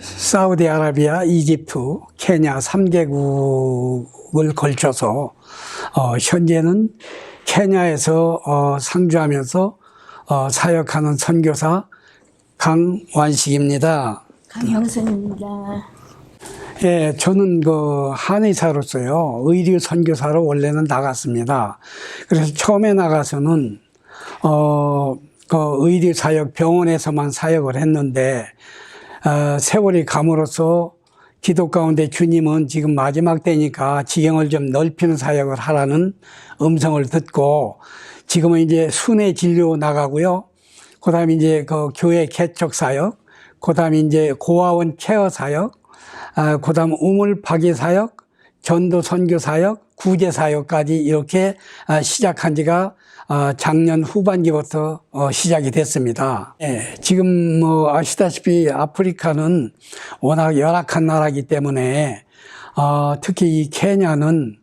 사우디아라비아, 이집트, 케냐 3개국을 걸쳐서 어, 현재는 케냐에서 어, 상주하면서 어, 사역하는 선교사 강완식입니다. 강형선입니다. 예, 저는 그 한의사로서요, 의류 선교사로 원래는 나갔습니다. 그래서 처음에 나가서는, 어, 그 의류 사역 병원에서만 사역을 했는데, 어, 세월이 감으로써 기도 가운데 주님은 지금 마지막 때니까 지경을 좀 넓히는 사역을 하라는 음성을 듣고, 지금은 이제 순회 진료 나가고요. 그 다음에 이제 그 교회 개척 사역, 그 다음에 이제 고아원 케어 사역, 아, 그 다음 우물 파괴 사역, 전도 선교 사역, 구제 사역까지 이렇게 아, 시작한 지가 아, 작년 후반기부터 어, 시작이 됐습니다. 예, 지금 뭐 아시다시피 아프리카는 워낙 열악한 나라이기 때문에 어, 특히 이 케냐는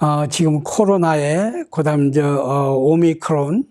어, 지금 코로나에 그다음 저 어, 오미크론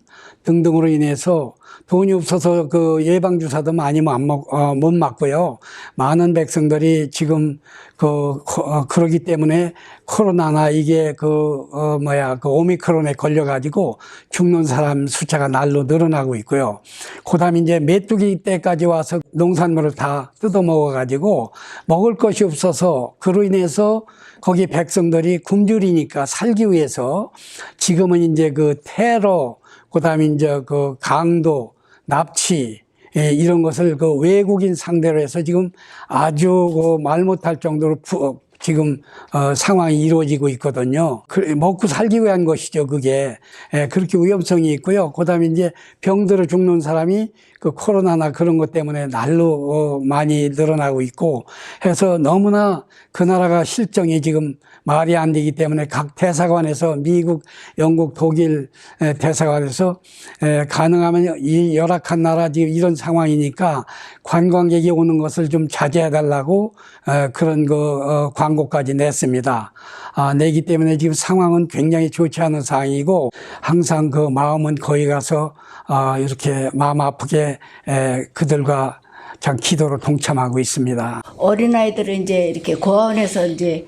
등등으로 인해서 돈이 없어서 그 예방 주사도 많이 못, 먹, 어, 못 맞고요. 많은 백성들이 지금 그 코- 어, 그러기 때문에 코로나나 이게 그 어, 뭐야 그 오미크론에 걸려가지고 죽는 사람 숫자가 날로 늘어나고 있고요. 그 다음 에 이제 메뚜기 때까지 와서 농산물을 다 뜯어먹어가지고 먹을 것이 없어서 그로 인해서 거기 백성들이 굶주리니까 살기 위해서 지금은 이제 그 테러 그다음에 이제 그 강도 납치 예, 이런 것을 그 외국인 상대로 해서 지금 아주 그 말 못할 정도로 부- 지금 어, 상황이 이루어지고 있거든요. 그, 먹고 살기 위한 것이죠, 그게. 예, 그렇게 위험성이 있고요. 그 다음에 이제 병들어 죽는 사람이 그 코로나나 그런 것 때문에 날로 어, 많이 늘어나고 있고 해서 너무나 그 나라가 실정이 지금 말이 안 되기 때문에 각 대사관에서 미국, 영국, 독일 에, 대사관에서 에, 가능하면 이 열악한 나라 지금 이런 상황이니까 관광객이 오는 것을 좀 자제해 달라고 어, 그런 그 어, 광 고까지 냈습니다. 아, 내기 때문에 지금 상황은 굉장히 좋지 않은 상황이고 항상 그 마음은 거기 가서 아, 이렇게 마음 아프게 에, 그들과 참 기도로 동참하고 있습니다. 어린아이들은 이제 이렇게 고아원에서 이제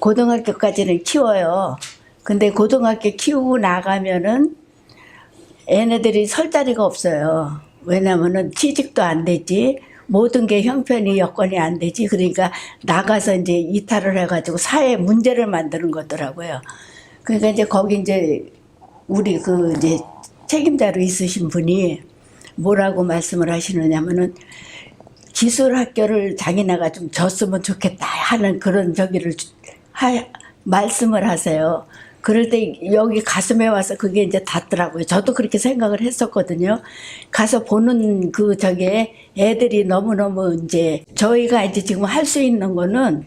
고등학교까지는 키워요. 근데 고등학교 키우고 나가면은 얘네들이 설 자리가 없어요. 왜냐면은 취직도 안 되지. 모든 게 형편이 여건이 안 되지. 그러니까 나가서 이제 이탈을 해가지고 사회 문제를 만드는 거더라고요. 그러니까 이제 거기 이제 우리 그 이제 책임자로 있으신 분이 뭐라고 말씀을 하시느냐면은 기술 학교를 자기네가 좀 줬으면 좋겠다 하는 그런 저기를 주- 하, 말씀을 하세요. 그럴 때 여기 가슴에 와서 그게 이제 닿더라고요. 저도 그렇게 생각을 했었거든요. 가서 보는 그 저게 애들이 너무너무 이제 저희가 이제 지금 할 수 있는 거는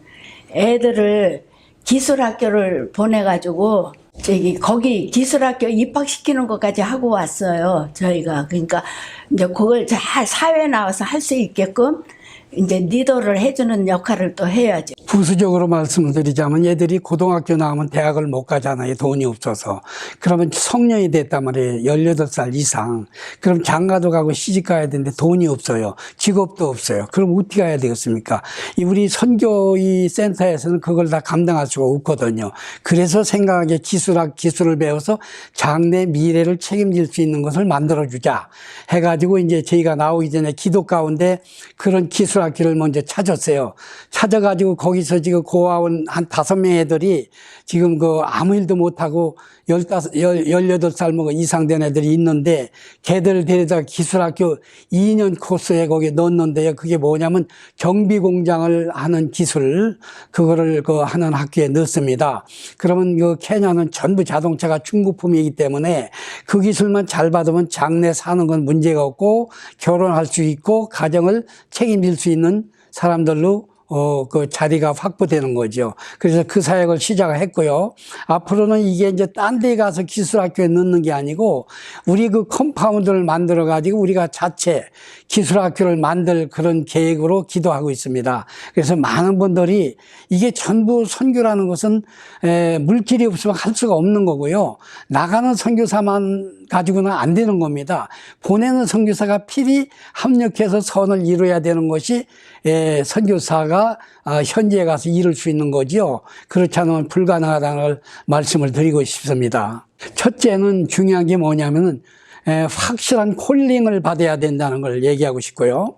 애들을 기술 학교를 보내가지고 저기 거기 기술 학교 입학시키는 것까지 하고 왔어요. 저희가 그러니까 이제 그걸 잘 사회에 나와서 할 수 있게끔 이제 리더를 해주는 역할을 또 해야죠. 부수적으로 말씀을 드리자면 얘들이 고등학교 나오면 대학을 못 가잖아요. 돈이 없어서. 그러면 성년이 됐단 말이에요. 18살 이상. 그럼 장가도 가고 시집 가야 되는데 돈이 없어요. 직업도 없어요. 그럼 어떻게 해야 되겠습니까? 이 우리 선교의 센터에서는 그걸 다 감당할 수가 없거든요. 그래서 생각하기에 기술학, 기술을 배워서 장래 미래를 책임질 수 있는 것을 만들어 주자. 해 가지고 이제 저희가 나오기 전에 기도 가운데 그런 기술학교를 먼저 찾았어요. 찾아 가지고 거기 서 지금 고아원 한 다섯 명 애들이 지금 그 아무 일도 못하고 열다섯, 열, 열여덟 살 먹은 이상 된 애들이 있는데 걔들을 데려다 기술학교 2년 코스에 거기 넣었는데요. 그게 뭐냐면 정비 공장을 하는 기술, 그거를 그 하는 학교에 넣습니다. 그러면 그 케냐는 전부 자동차가 중국품이기 때문에 그 기술만 잘 받으면 장래 사는 건 문제가 없고 결혼할 수 있고 가정을 책임질 수 있는 사람들로 어, 그 자리가 확보되는 거죠. 그래서 그 사역을 시작했고요. 앞으로는 이게 이제 딴 데 가서 기술학교에 넣는 게 아니고 우리 그 컴파운드를 만들어 가지고 우리가 자체 기술학교를 만들 그런 계획으로 기도하고 있습니다. 그래서 많은 분들이 이게 전부 선교라는 것은 에, 물질이 없으면 할 수가 없는 거고요. 나가는 선교사만 가지고는 안 되는 겁니다. 보내는 선교사가 필히 합력해서 선을 이루어야 되는 것이 예, 선교사가 아, 현지에 가서 이룰 수 있는 거지요. 그렇지 않으면 불가능하다는 걸 말씀을 드리고 싶습니다. 첫째는 중요한 게 뭐냐면은 에, 확실한 콜링을 받아야 된다는 걸 얘기하고 싶고요.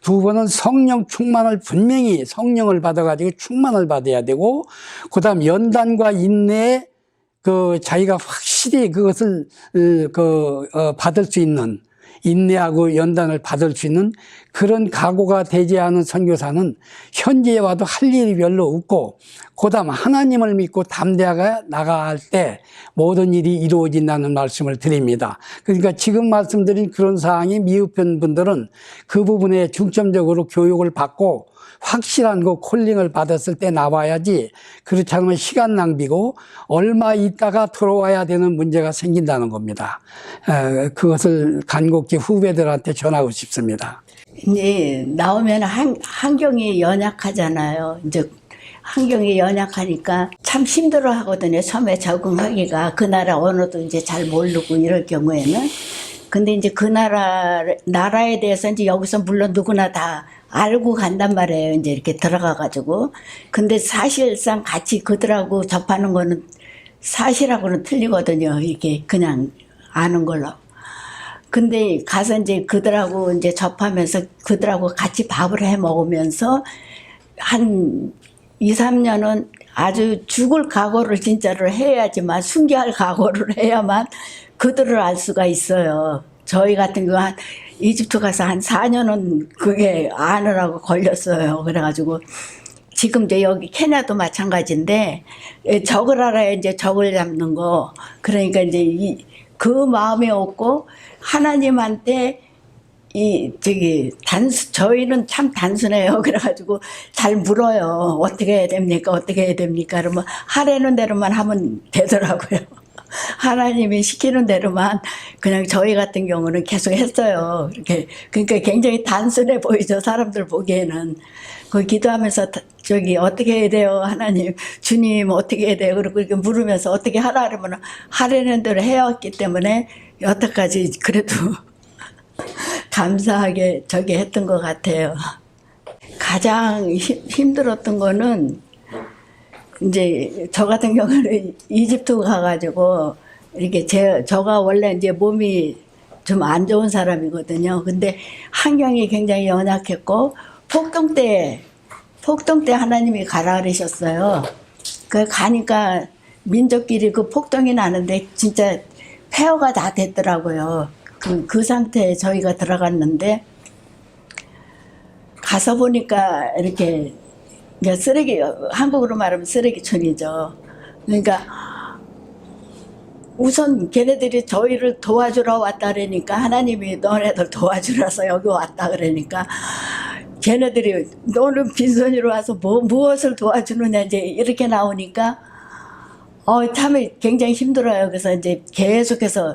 두 번은 성령 충만을 분명히 성령을 받아가지고 충만을 받아야 되고, 그 다음 연단과 인내에 그 자기가 확실히 그것을 어, 그 어, 받을 수 있는 인내하고 연단을 받을 수 있는 그런 각오가 되지 않은 선교사는 현지에 와도 할 일이 별로 없고 그다음 하나님을 믿고 담대하게 나갈 때 모든 일이 이루어진다는 말씀을 드립니다. 그러니까 지금 말씀드린 그런 사항이 미흡한 분들은 그 부분에 중점적으로 교육을 받고 확실한 그 콜링을 받았을 때 나와야지 그렇지 않으면 시간 낭비고 얼마 있다가 들어와야 되는 문제가 생긴다는 겁니다. 에, 그것을 간곡히 후배들한테 전하고 싶습니다. 이제 나오면 한, 환경이 연약하잖아요. 이제 환경이 연약하니까 참 힘들어 하거든요. 처음에 적응하기가 그 나라 언어도 이제 잘 모르고 이럴 경우에는. 근데 이제 그 나라, 나라에 대해서 이제 여기서 물론 누구나 다 알고 간단 말이에요. 이제 이렇게 들어가 가지고. 근데 사실상 같이 그들하고 접하는 거는 사실하고는 틀리거든요. 이게 그냥 아는 걸로. 근데 가서 이제 그들하고 이제 접하면서 그들하고 같이 밥을 해 먹으면서 한 2, 3년은 아주 죽을 각오를 진짜로 해야지만 순교할 각오를 해야만 그들을 알 수가 있어요. 저희 같은 경우 한 이집트 가서 한 4년은 그게 아느라고 걸렸어요. 그래가지고 지금 이제 여기 케냐도 마찬가지인데 예, 적을 알아야 이제 적을 잡는 거 그러니까 이제 이, 그 마음이 없고 하나님한테 이 저기 단수 저희는 참 단순해요. 그래가지고 잘 물어요. 어떻게 해야 됩니까? 어떻게 해야 됩니까? 그러면 하라는 대로만 하면 되더라고요. 하나님이 시키는 대로만 그냥 저희 같은 경우는 계속 했어요. 이렇게 그러니까 굉장히 단순해 보이죠. 사람들 보기에는 그 기도하면서 다- 저기 어떻게 해야 돼요, 하나님, 주님 어떻게 해야 돼요? 그리고 이렇게 물으면서 어떻게 하라 그러면 하라는 대로 해왔기 때문에 여태까지 그래도 감사하게 저기 했던 것 같아요. 가장 힘- 힘들었던 거는 이제 저 같은 경우는 이집트 가가지고 이렇게 제 저가 원래 이제 몸이 좀 안 좋은 사람이거든요. 근데 환경이 굉장히 연약했고 폭동 때 폭동 때 하나님이 가라 그러셨어요. 그 가니까 민족끼리 그 폭동이 나는데 진짜 폐허가 다 됐더라고요. 그, 그 상태에 저희가 들어갔는데 가서 보니까 이렇게 그러니까 쓰레기 한국으로 말하면 쓰레기촌이죠. 그러니까 우선 걔네들이 저희를 도와주러 왔다 그러니까 하나님이 너네들 도와주라서 여기 왔다 그러니까 걔네들이 너는 빈손으로 와서 뭐, 무엇을 도와주느냐 이제 이렇게 나오니까 어, 참 굉장히 힘들어요. 그래서 이제 계속해서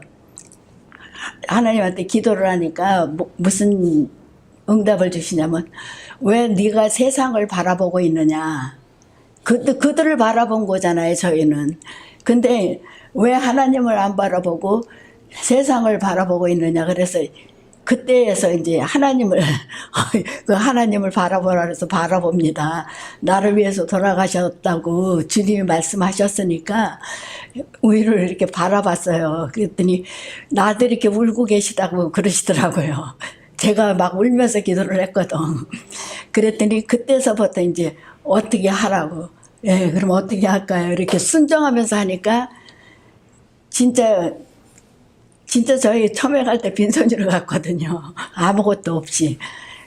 하나님한테 기도를 하니까 뭐- 무슨 응답을 주시냐면 왜 네가 세상을 바라보고 있느냐? 그, 그들을 바라본 거잖아요 저희는. 근데 왜 하나님을 안 바라보고 세상을 바라보고 있느냐? 그래서 그때에서 이제 하나님을 그 하나님을 바라보라 그래서 바라봅니다. 나를 위해서 돌아가셨다고 주님이 말씀하셨으니까 우리를 이렇게 바라봤어요. 그랬더니 나들 이렇게 울고 계시다고 그러시더라고요. 제가 막 울면서 기도를 했거든. 그랬더니 그때서부터 이제 어떻게 하라고. 예, 그럼 어떻게 할까요? 이렇게 순정하면서 하니까 진짜 진짜 저희 처음에 갈 때 빈손으로 갔거든요. 아무것도 없이.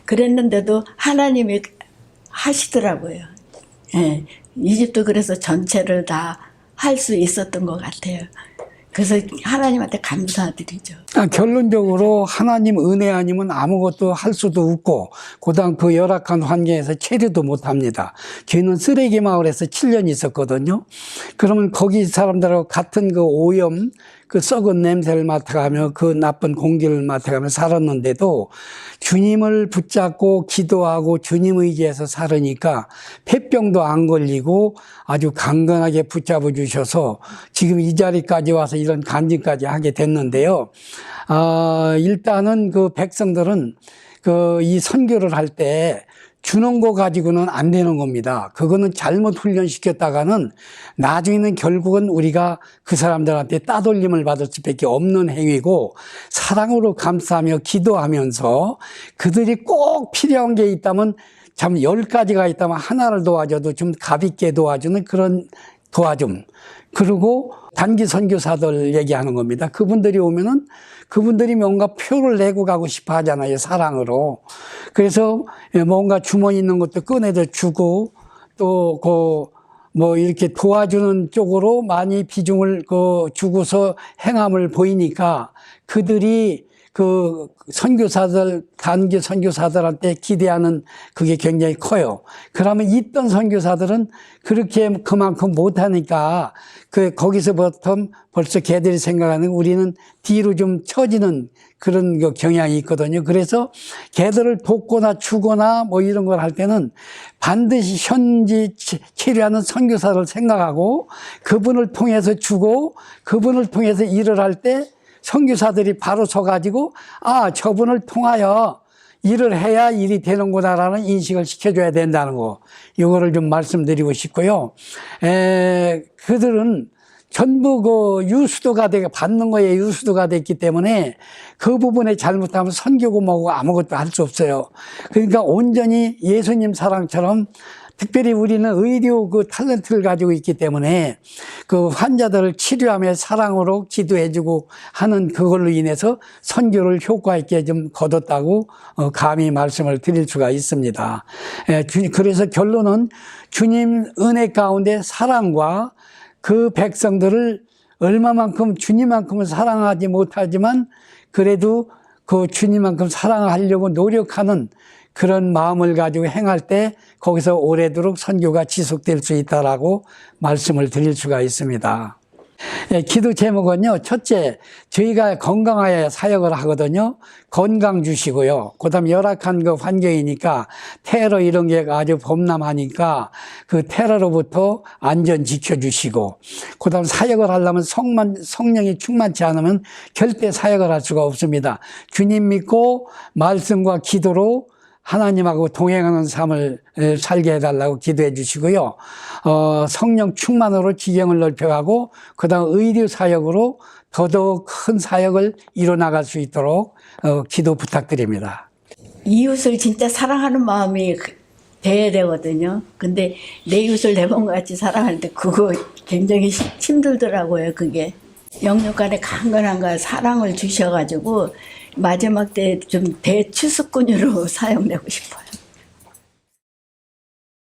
그랬는데도 하나님이 하시더라고요. 예. 이 집도 그래서 전체를 다 할 수 있었던 것 같아요. 그래서 하나님한테 감사드리죠. 아, 결론적으로 하나님 은혜 아니면 아무것도 할 수도 없고, 그 다음 그 열악한 환경에서 체류도 못 합니다. 저희는 쓰레기 마을에서 7년 있었거든요. 그러면 거기 사람들하고 같은 그 오염, 그 썩은 냄새를 맡아가며 그 나쁜 공기를 맡아가며 살았는데도 주님을 붙잡고 기도하고 주님 의지해서 살으니까 폐병도 안 걸리고 아주 강건하게 붙잡아 주셔서 지금 이 자리까지 와서 이런 간증까지 하게 됐는데요. 아, 일단은 그 백성들은 그 이 선교를 할때 주는 거 가지고는 안 되는 겁니다. 그거는 잘못 훈련시켰다가는 나중에는 결국은 우리가 그 사람들한테 따돌림을 받을 수밖에 없는 행위고 사랑으로 감싸며 기도하면서 그들이 꼭 필요한 게 있다면 참 열 가지가 있다면 하나를 도와줘도 좀 가볍게 도와주는 그런 도와줌. 그리고 단기 선교사들 얘기하는 겁니다. 그분들이 오면은 그분들이 뭔가 표를 내고 가고 싶어 하잖아요. 사랑으로. 그래서 뭔가 주머니 있는 것도 꺼내서 주고 또 그 뭐 이렇게 도와주는 쪽으로 많이 비중을 그 주고서 행함을 보이니까 그들이 그 선교사들 단기 선교사들한테 기대하는 그게 굉장히 커요. 그러면 있던 선교사들은 그렇게 그만큼 못하니까 그 거기서부터 벌써 걔들이 생각하는 우리는 뒤로 좀 처지는 그런 그 경향이 있거든요. 그래서 걔들을 돕거나 주거나 뭐 이런 걸 할 때는 반드시 현지 치- 치료하는 선교사를 생각하고 그분을 통해서 주고 그분을 통해서 일을 할때 선교사들이 바로 서가지고 아 저분을 통하여 일을 해야 일이 되는구나라는 인식을 시켜줘야 된다는 거 이거를 좀 말씀드리고 싶고요. 에, 그들은 전부 그 유수도가 되게 받는 거에 유수도가 됐기 때문에 그 부분에 잘못하면 선교고 뭐고 아무것도 할 수 없어요. 그러니까 온전히 예수님 사랑처럼 특별히 우리는 의료 그 탤런트를 가지고 있기 때문에 그 환자들을 치료하며 사랑으로 기도해주고 하는 그걸로 인해서 선교를 효과 있게 좀 거뒀다고 어, 감히 말씀을 드릴 수가 있습니다. 예, 주- 그래서 결론은 주님 은혜 가운데 사랑과 그 백성들을 얼마만큼 주님만큼은 사랑하지 못하지만 그래도 그 주님만큼 사랑하려고 노력하는 그런 마음을 가지고 행할 때 거기서 오래도록 선교가 지속될 수 있다라고 말씀을 드릴 수가 있습니다. 예, 기도 제목은요. 첫째, 저희가 건강하여 사역을 하거든요. 건강 주시고요. 그 다음 열악한 그 환경이니까 테러 이런 게 아주 범람하니까 그 테러로부터 안전 지켜 주시고 그 다음 사역을 하려면 성만, 성령이 충만치 않으면 절대 사역을 할 수가 없습니다. 주님 믿고 말씀과 기도로 하나님하고 동행하는 삶을 에, 살게 해달라고 기도해 주시고요. 어, 성령 충만으로 지경을 넓혀가고, 그 다음 의료 사역으로 더더욱 큰 사역을 이뤄나갈 수 있도록 어, 기도 부탁드립니다. 이웃을 진짜 사랑하는 마음이 그- 돼야 되거든요. 근데 내 이웃을 내 몸같이 사랑하는데 그거 굉장히 히- 힘들더라고요. 그게 영육간에 강건한가 사랑을 주셔가지고 마지막 때 좀 대추수꾼으로 사용되고 싶어요.